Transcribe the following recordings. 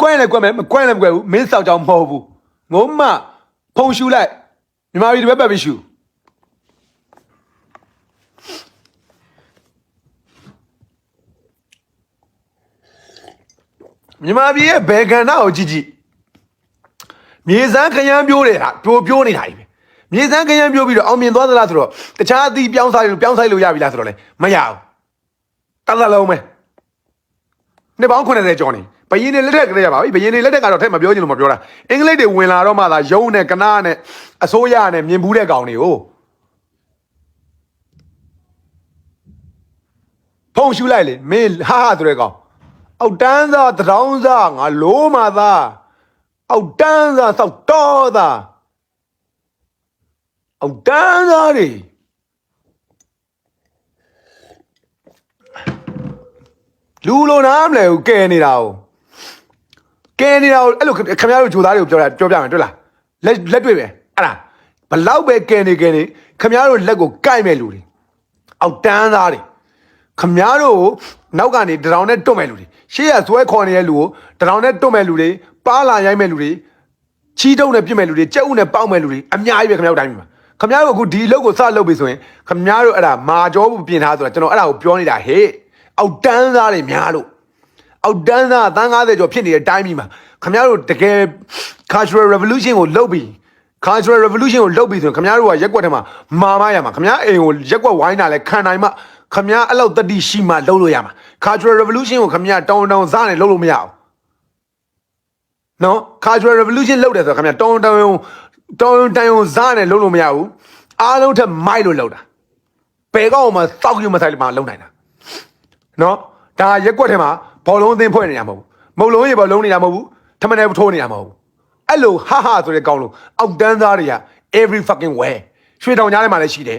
ကွဲလည်းကွဲမယ်မကွဲလည်းမကွဲဘူးမင်းစောက်ကြောင်မဟုတ်ဘူးငုံမဖုံရှူလိုက်မြန်မာပြည်တပည့်ပတ်ပြီးရှူမြန်မာပြည်ရဲ့ဘယ်ကဏ္ဍကိုကြည့်ကြည့်မြေစမ်းခရမ်းပြိုးတယ်ဟာပြိုးပြိုးနေတာကြီးပဲမြေစမ်းခရမ်းပြိုးပြီးတော့အောင်မြင်သွားသလားဆိုတော့တခြားအသီးပြောင်းစားလို့ပြောင်းဆိုင်လို့ရပြီလားဆိုတော့လေမရဘူးတတ်သက်လုံးပဲ နှစ်ပေါင်း80ကျော်နေဘယင်းနေလက်ထက်ကလေးရပါပြီဘယင်းနေလက်ထက်ကတော့ထက်မပြောချင်လို့မပြောတာအင်္ဂလိပ်တွေဝင်လာတော့မှသာယုံနဲ့ကနာနဲ့အစိုးရနဲ့မြင်ဘူးတဲ့ကောင်တွေကိုဖုံရှူလိုက်လေမင်းဟာဟာဆိုတဲ့ကောင်အောက်တန်းစားတရောင်းစားငါလိုးမှသာအောက်တန်းစားစောက်တော်သာအောက်တန်းစားတွေ လူလိုနားမလဲဘူးကဲနေတာကိုကဲနေတာကိုအဲ့လိုခင်ဗျားတို့ဂျိုသားတွေကိုပြောတာပြောပြမယ်တွေ့လားလက်လက်တွေ့ပဲအဲ့ဒါဘလောက်ပဲကဲနေကဲနေခင်ဗျားတို့လက်ကိုကိုက်မဲ့လူတွေအောက်တန်းသားတွေခင်ဗျားတို့ကိုနောက်ကနေတရောင်နဲ့တွတ်မဲ့လူတွေရှေ့ရဇွဲခေါ်နေတဲ့လူကိုတရောင်နဲ့တွတ်မဲ့လူတွေပါလာရိုက်မဲ့လူတွေချီးတုံးနဲ့ပြစ်မဲ့လူတွေကြက်ဥနဲ့ပေါက်မဲ့လူတွေအများကြီးပဲခင်ဗျားတို့တိုင်းမှာခင်ဗျားတို့အခုဒီအလုပ်ကိုစလုပ်ပြီဆိုရင်ခင်ဗျားတို့အဲ့ဒါမာကြောဘူးပြင်ထားဆိုတာကျွန်တော်အဲ့ဒါကိုပြောနေတာဟေ့ အောက်တန်းသားတွေများလို့အောက်တန်းသားတန်း90ကျော်ဖြစ်နေတဲ့တိုင်းပြည်မှာခမရတို့တကယ် cultural revolution ကိုလုပ်ပြီး cultural revolution ကိုလုပ်ပြီးဆိုရင်ခမရတို့ကရက်ကွက်ထဲမှာမာမရမှာခမရအိမ်ကိုရက်ကွက်ဝိုင်းတာလဲခံနိုင်မှခမရအဲ့လောက်တတိရှိမှလုပ်လို့ရမှာ cultural revolution ကိုခမရတောင်းတောင်းစားနေလုပ်လို့မရအောင်နော် cultural revolution လုပ်တယ်ဆိုတော့ခမရတောင်းတောင်းတောင်းတောင်းစားနေလုပ်လို့မရဘူးအားလုံးထက်မိုက်လို့လုပ်တာဘယ်ကောက်မှစောက်ရုံမဆိုင်လို့မလုပ်နိုင်တာ နော်ဒါရက်ကွက်ထဲမှာဘောလုံးအသင်းဖွဲ့နေတာမဟုတ်ဘူးမုတ်လုံးရေဘောလုံးနေတာမဟုတ်ဘူးထမနယ်ထိုးနေတာမဟုတ်ဘူးအဲ့လိုဟာဟာဆိုတဲ့ကောင်းလို့အောက်တန်းသားတွေက every fucking way ရွှေတောင်ကြားထဲမှာလည်းရှိတယ်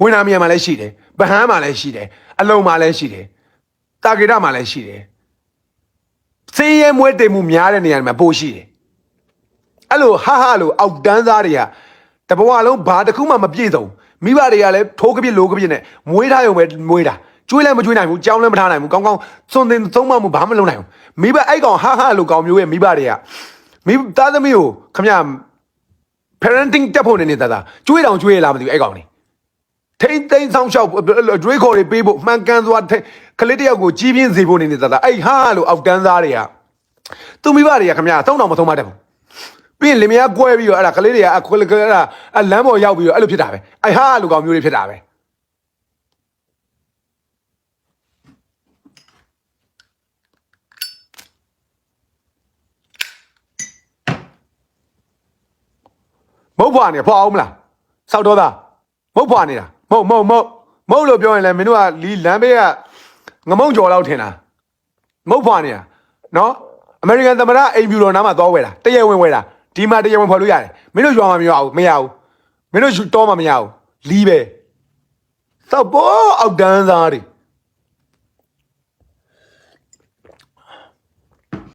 ဝင်းနာမီယာမှာလည်းရှိတယ်ဗဟန်းမှာလည်းရှိတယ်အလုံးမှာလည်းရှိတယ်တာဂေတမှာလည်းရှိတယ်စင်းရဲမွဲတေမှုများတဲ့နေရာတွေမှာပို့ရှိတယ်အဲ့လိုဟာဟာလို့အောက်တန်းသားတွေကတဘဝလုံးဘာတစ်ခုမှမပြည့်စုံမိဘတွေကလည်းထိုးကပြစ်လိုကပြစ်နဲ့မွေးထားရုံပဲမွေးတာ ကျွေးလည်းမကျွေးနိုင်ဘူးကြောင်းလည်းမထားနိုင်ဘူးကောင်းကောင်းစွန်တင်သုံးမမှုဘာမှမလုပ်နိုင်ဘူးမိဘအဲ့ကောင်ဟာဟာလို့ကောင်မျိုးရဲ့မိဘတွေကမိသားသမီးကိုခမရ parenting တက်ဖို့နေနေတာသာကျွေးတောင်ကျွေးရလားမသိဘူးအဲ့ကောင်နေထိမ့်သိမ့်ဆောင်ရှောက်အတွေးခေါ်တွေပေးဖို့မှန်ကန်စွာထိကလေးတယောက်ကိုကြီးပြင်းစေဖို့နေနေတာသာအဲ့ဟာဟာလို့အောက်တန်းသားတွေကသူမိဘတွေကခမရသုံးတော်မသုံးမတတ်ဘူးပြီးရင်လင်မယားကွဲပြီးတော့အဲ့ဒါကလေးတွေကအဲ့ခွဲအဲ့ဒါအဲ့လမ်းပေါ်ရောက်ပြီးတော့အဲ့လိုဖြစ်တာပဲအဲ့ဟာလူကောင်မျိုးတွေဖြစ်တာပဲ မဟုတ်ဖွာနေဖွာအောင်မလားစောက်တော့သားမဟုတ်ဖွာနေတာမဟုတ်မဟုတ်မဟုတ်မဟုတ်လို့ပြောရင်လည်းမင်းတို့ကလီလမ်းဘေးကငမုံကြော်လောက်ထင်တာမဟုတ်ဖွာနေတာနော်အမေရိကန်သမ္မတအိမ်ဖြူတော်နားမှာသွားဝဲတာတရက်ဝင်ဝဲတာဒီမှာတရက်ဝင်ဖော်လို့ရတယ်မင်းတို့ရွာမှာမရဘူးမရဘူးမင်းတို့တောမှာမရဘူးလီးပဲစောက်ပေါ်အောက်တန်းသားတွေ